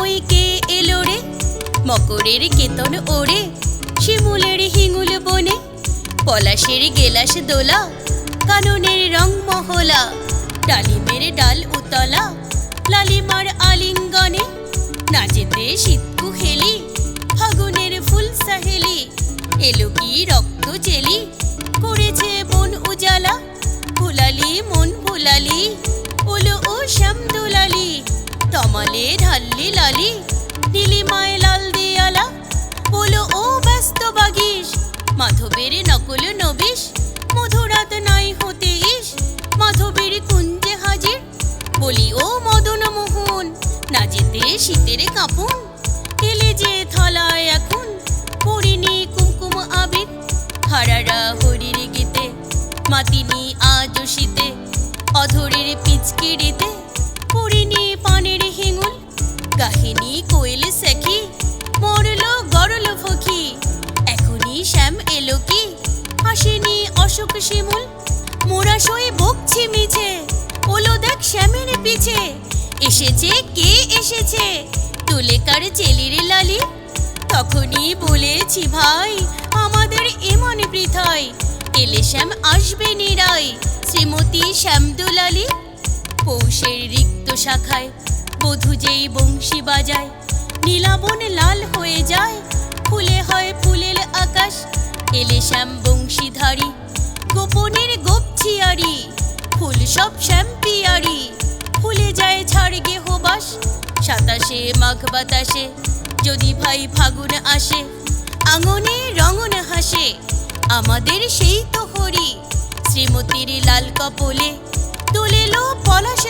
ওই কে এলো রে? মকরের কেতন ওড়ে, শিমুলের হিঙুল বনে। পলাশের গেলাস দোলা, কাননের রং মহলা। ডালিমের ডাল উতলা, লালিমার আলিঙ্গনে। নাচেতে শীতকু হেলি, ফাগুনের ফুল সাহেলি। এলো কি রক্ত চেলি, করেছে বন উজালা। ভুলালি মন ভুলালি ওলো ও শ্যাম দুলালি। তমালে ঢাল্লি লালি, নীলিমায় লাল দিয়ালা, বলো ও ব্যস্ত বাগিস, মাধবের নকল নবিশ, মধুরাত নাই হতে ইস, মাধবের কুঞ্জে হাজির, বলি ও মদন মোহন, না যেতে শীতের কাপুন, এলে যে থলায় এখন পরিনি কুমকুম আবির, হারারা হরির গীতে, মাতিনি আজ শীতে, অধরের পানের হিঙুল গাহিনী কোয়েল সেখি মরল গরল ফকি। এখনই শ্যাম এলো কি? আসেনি অশোক শিমুল, মোরা সই বকছি মিছে ওলো দেখ শ্যামের পিছে। এসেছে কে এসেছে? তুলে কার চেলির লালি। তখনই বলেছি ভাই, আমাদের এমন বৃথায় এলে শ্যাম আসবে নিরাই শ্রীমতী শ্যাম শ্যামদুলালি। পৌষের রিক্ত শাখায় বধূ যেই বংশী বাজায়, নীলাবন লাল হয়ে যায়, ফুলে হয় ফুলের আকাশ, এলে শ্যাম বংশীধারী, গোপনের গোপছিয়ারি ফুল সব শ্যাম পিয়ারি, ফুলে যায় ছাড় গেহ বাস, সাতাশে মাঘ বাতাসে, যদি ভাই ফাগুন আসে, আঙনে রঙন হাসে, আমাদের সেই তো হরি শ্রীমতীর লাল কপলে, তোলেলো পলাশ